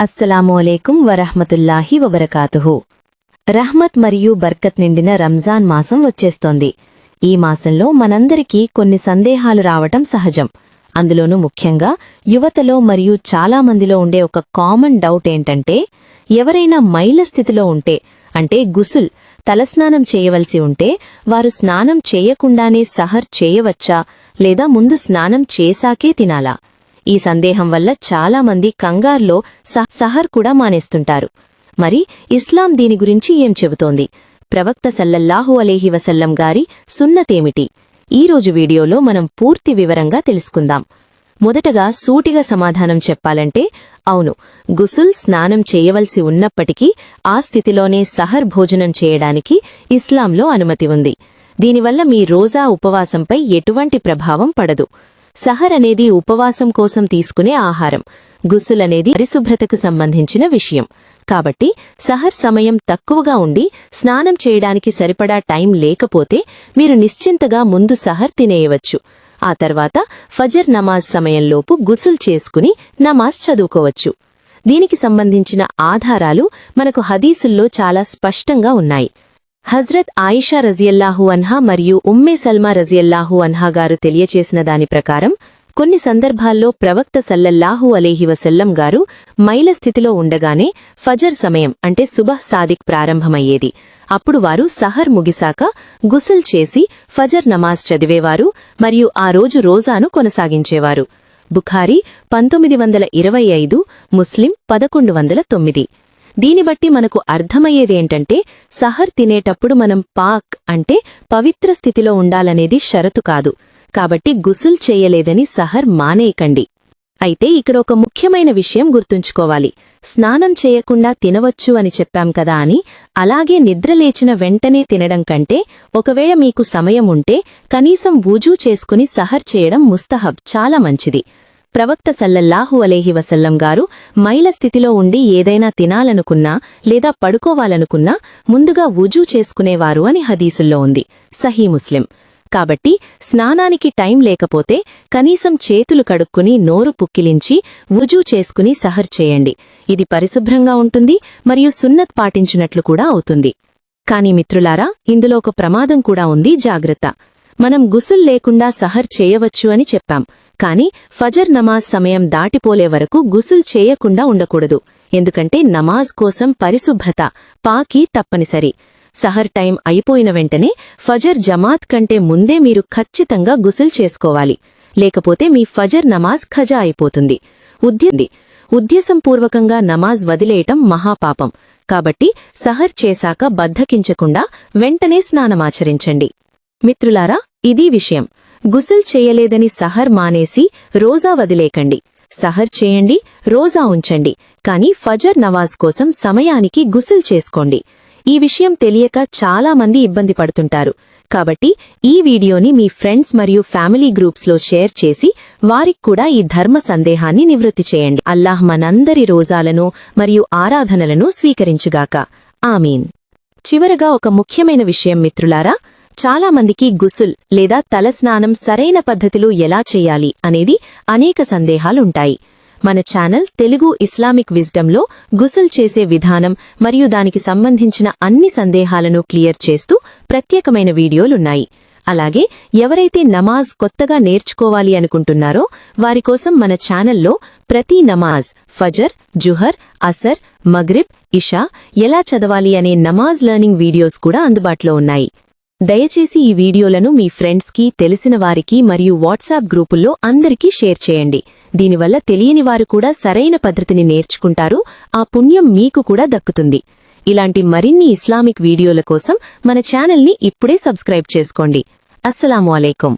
అస్సలాము వరహ్మతుల్లాహి వబరకాతుహు. రహ్మత్ మరియు బర్కత్ నిండిన రంజాన్ మాసం వచ్చేస్తోంది. ఈ మాసంలో మనందరికీ కొన్ని సందేహాలు రావటం సహజం. అందులోనూ ముఖ్యంగా యువతలో మరియు చాలా మందిలో ఉండే ఒక కామన్ డౌట్ ఏంటంటే ఎవరైనా మైల స్థితిలో ఉంటే అంటే గుసుల్ తలస్నానం చేయవలసి ఉంటే వారు స్నానం చేయకుండానే సహర్ చేయవచ్చా లేదా ముందు స్నానం చేశాకే తినాలా? ఈ సందేహం వల్ల చాలామంది కంగార్లో సహ- సహర్ కూడా మానేస్తుంటారు. మరి ఇస్లాం దీని గురించి ఏం చెబుతోంది? ప్రవక్త సల్లల్లాహు అలేహి వసల్లం గారి సున్నతేమిటి? ఈరోజు వీడియోలో మనం పూర్తి వివరంగా తెలుసుకుందాం. మొదటగా సూటిగా సమాధానం చెప్పాలంటే అవును గుసుల్ స్నానం చేయవలసి ఉన్నప్పటికీ ఆ స్థితిలోనే సహర్ భోజనం చేయడానికి ఇస్లాంలో అనుమతి ఉంది. దీనివల్ల మీ రోజా ఉపవాసంపై ఎటువంటి ప్రభావం పడదు. సహర్ అనేది ఉపవాసం కోసం తీసుకునే ఆహారం గుస్సులనేది పరిశుభ్రతకు సంబంధించిన విషయం. కాబట్టి సహర్ సమయం తక్కువగా ఉండి స్నానం చేయడానికి సరిపడా టైం లేకపోతే మీరు నిశ్చింతగా ముందు సహర్ తినేయవచ్చు. ఆ తర్వాత ఫజర్ నమాజ్ సమయంలోపు గుసుల్ చేసుకుని నమాజ్ చదువుకోవచ్చు. దీనికి సంబంధించిన ఆధారాలు మనకు హదీసుల్లో చాలా స్పష్టంగా ఉన్నాయి. హజ్రత్ ఆయిషా రజియల్లాహు అన్హా మరియు ఉమ్మే సల్మా రజియల్లాహు అన్హా గారు తెలియచేసిన దాని ప్రకారం కొన్ని సందర్భాల్లో ప్రవక్త సల్లల్లాహు అలీహి వసల్లం గారు మైల స్థితిలో ఉండగానే ఫజర్ సమయం అంటే సుబహ్ సాదిక్ ప్రారంభమయ్యేది. అప్పుడు వారు సహర్ ముగిశాక గుసల్ చేసి ఫజర్ నమాజ్ చదివేవారు మరియు ఆ రోజు రోజాను కొనసాగించేవారు. బుఖారీ పంతొమ్మిది వందల ఇరవై ఐదు ముస్లిం పదకొండు వందల తొమ్మిది. దీని బట్టి మనకు అర్థమయ్యేదేంటంటే సహర్ తినేటప్పుడు మనం పాక్ అంటే పవిత్ర స్థితిలో ఉండాలనేది షరతు కాదు. కాబట్టి గుసుల్ చేయలేదని సహర్ మానేయకండి. అయితే ఇక్కడ ఒక ముఖ్యమైన విషయం గుర్తుంచుకోవాలి. స్నానం చేయకుండా తినవచ్చు అని చెప్పాం కదా అని అలాగే నిద్రలేచిన వెంటనే తినడం కంటే ఒకవేళ మీకు సమయం ఉంటే కనీసం వూజూ చేసుకుని సహర్ చేయడం ముస్తహబ్ చాలా మంచిది. ప్రవక్త సల్లల్లాహు అలేహి వసల్లం గారు మైల స్థితిలో ఉండి ఏదైనా తినాలనుకున్నా లేదా పడుకోవాలనుకున్నా ముందుగా వుజూ చేసుకునేవారు అని హదీసుల్లో ఉంది. సహీ ముస్లిం. కాబట్టి స్నానానికి టైం లేకపోతే కనీసం చేతులు కడుక్కుని నోరు పుక్కిలించి వుజూ చేసుకుని సహర్ చేయండి. ఇది పరిశుభ్రంగా ఉంటుంది మరియు సున్నత్ పాటించినట్లు కూడా అవుతుంది. కాని మిత్రులారా ఇందులో ఒక ప్రమాదం కూడా ఉంది జాగ్రత్త. మనం గుసుల్ లేకుండా సహర్ చేయవచ్చు అని చెప్పాం. కాని ఫజర్ నమాజ్ సమయం దాటిపోలే వరకు గుసుల్ చేయకుండా ఉండకూడదు. ఎందుకంటే నమాజ్ కోసం పరిశుభ్రత పాకి తప్పనిసరి. సహర్ టైం అయిపోయిన వెంటనే ఫజర్ జమాత్ కంటే ముందే మీరు ఖచ్చితంగా గుసుల్ చేసుకోవాలి. లేకపోతే మీ ఫజర్ నమాజ్ ఖజా అయిపోతుంది. ఉద్యంది ఉద్దేశంపూర్వకంగా నమాజ్ వదిలేయటం మహాపాపం. కాబట్టి సహర్ చేశాక బద్ధకించకుండా వెంటనే స్నానమాచరించండి. మిత్రులారా ఇదీ విషయం. గుసుల్ చేయలేదని సహర్ మానేసి రోజా వదిలేకండి. సహర్ చేయండి రోజా ఉంచండి. కాని ఫజర్ నవాజ్ కోసం సమయానికి గుసుల్ చేసుకోండి. ఈ విషయం తెలియక చాలా మంది ఇబ్బంది పడుతుంటారు. కాబట్టి ఈ వీడియోని మీ ఫ్రెండ్స్ మరియు ఫ్యామిలీ గ్రూప్స్లో షేర్ చేసి వారికి కూడా ఈ ధర్మ సందేహాన్ని నివృత్తి చేయండి. అల్లాహ్ మనందరి రోజాలను మరియు ఆరాధనలను స్వీకరించుగాక. ఆమీన్. చివరగా ఒక ముఖ్యమైన విషయం మిత్రులారా చాలా మందికి గుసుల్ లేదా తలస్నానం సరైన పద్ధతిలో ఎలా చేయాలి అనేది అనేక సందేహాలుంటాయి. మన ఛానల్ తెలుగు ఇస్లామిక్ విజ్డంలో గుసుల్ చేసే విధానం మరియు దానికి సంబంధించిన అన్ని సందేహాలను క్లియర్ చేస్తూ ప్రత్యేకమైన వీడియోలున్నాయి. అలాగే ఎవరైతే నమాజ్ కొత్తగా నేర్చుకోవాలి అనుకుంటున్నారో వారి కోసం మన ఛానల్లో ప్రతి నమాజ్ ఫజర్ జుహర్ అసర్ మగ్రిబ్ ఇషా ఎలా చదవాలి అనే నమాజ్ లెర్నింగ్ వీడియోస్ కూడా అందుబాటులో ఉన్నాయి. దయచేసి ఈ వీడియోలను మీ ఫ్రెండ్స్కి తెలిసిన వారికి మరియు వాట్సాప్ గ్రూపుల్లో అందరికీ షేర్ చేయండి. దీనివల్ల తెలియని వారు కూడా సరైన పద్ధతిని నేర్చుకుంటారు. ఆ పుణ్యం మీకు కూడా దక్కుతుంది. ఇలాంటి మరిన్ని ఇస్లామిక్ వీడియోల కోసం మన ఛానల్ని ఇప్పుడే సబ్స్క్రైబ్ చేసుకోండి. అస్సలాము అలైకుం.